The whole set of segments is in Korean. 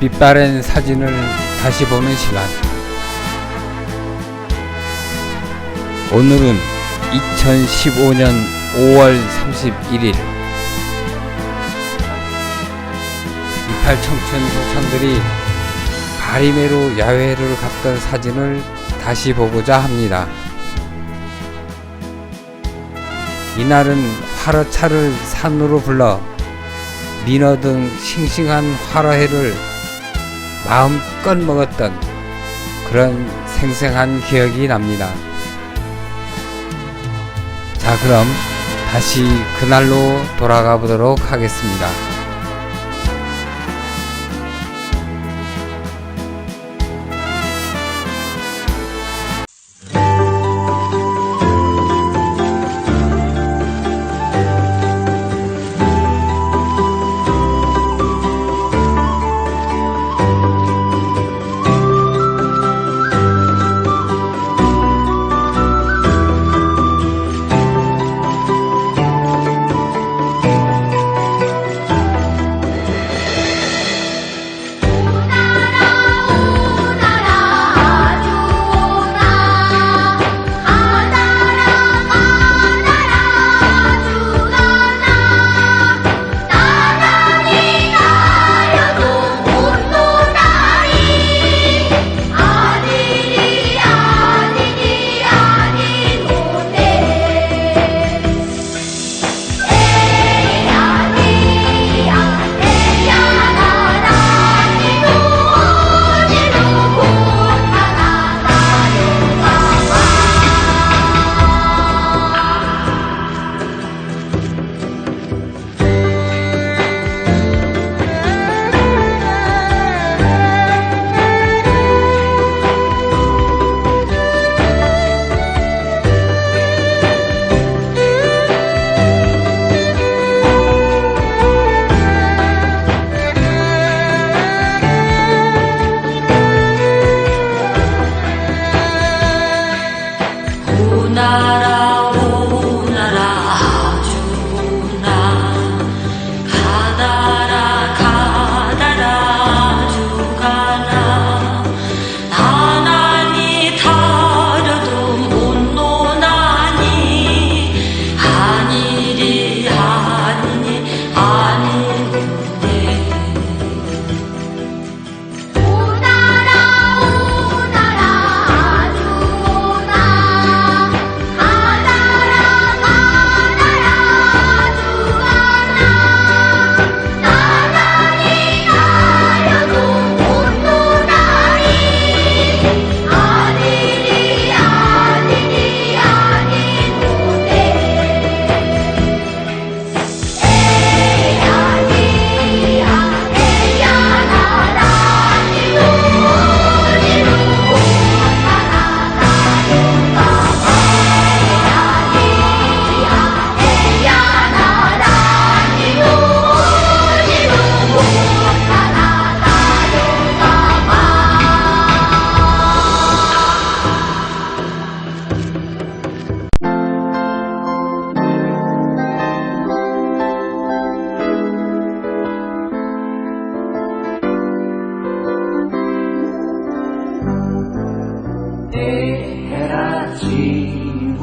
빛바랜 사진을 다시 보는 시간. 오늘은 2015년 5월 31일. 이팔 청춘 소천들이 바리메로 야외를 갔던 사진을 다시 보고자 합니다. 이날은 화로차를 산으로 불러 민어 등 싱싱한 화로회를 마음껏 먹었던 그런 생생한 기억이 납니다. 자, 그럼 다시 그날로 돌아가 보도록 하겠습니다. 오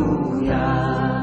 친구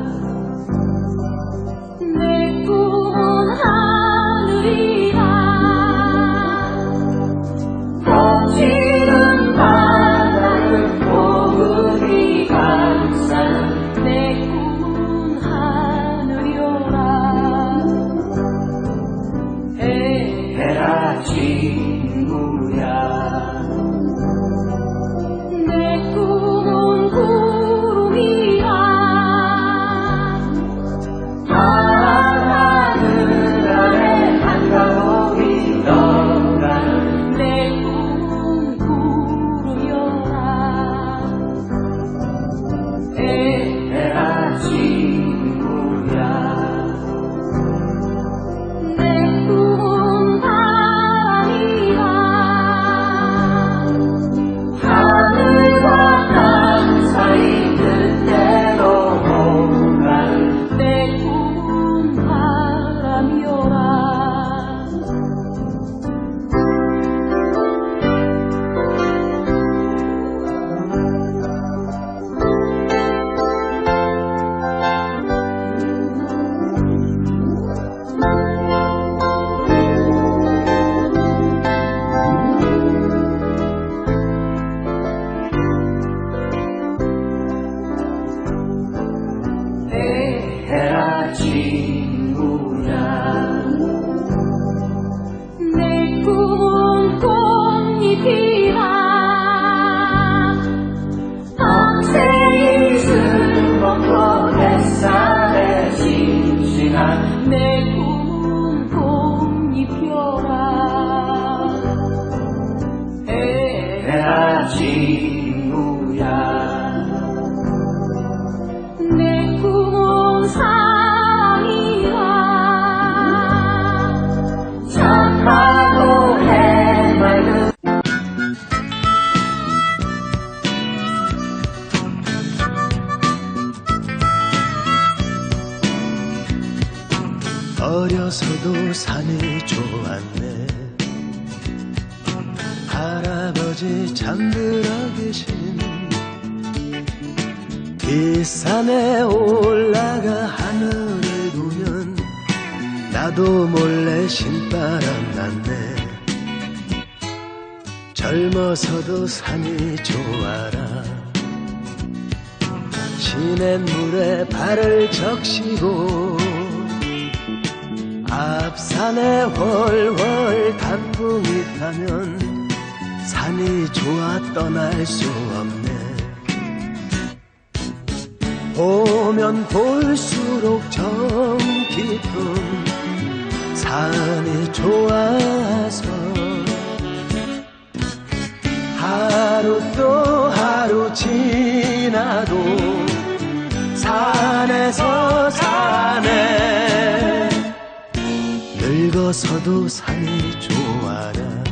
해라 친구야. 내 꿈은 사랑이라 참하고 해맑은 어려서도 산이 좋았네. 할 아버지 잠들어 계신 뒷산에 올라가 하늘을 보면 나도 몰래 신바람 났네. 젊어서도 산이 좋아라. 시냇물에 발을 적시고 앞산에 훨훨 단풍이 타면 산이 좋아 떠날 수 없네. 보면 볼수록 정 깊은 산이 좋아서 하루 또 하루 지나도 산에서 산에 늙어서도 산이 좋아라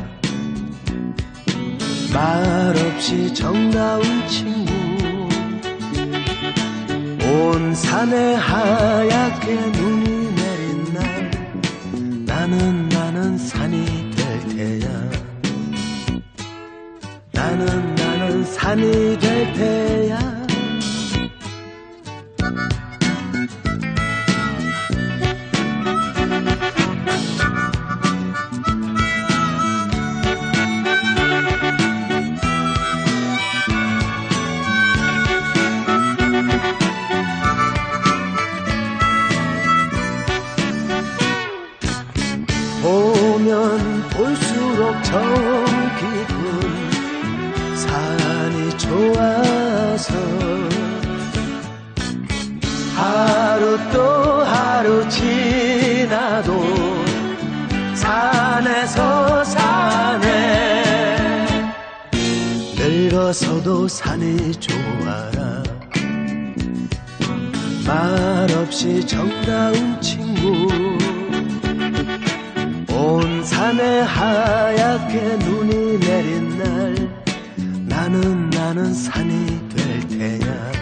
말없이 정다운 친구. 온 산에 하얗게 눈이 내린 날 나는 나는 산이 될 테야. 나는 나는 산이 될 테야 좋아서 하루 또 하루 지나도 산에서 산에 늙어서도 산이 좋아라. 말없이 정다운 친구 온 산에 하얗게 눈이 내린 날 나는 나는 산이 될 테야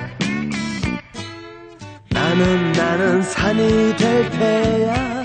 나는 나는 산이 될 테야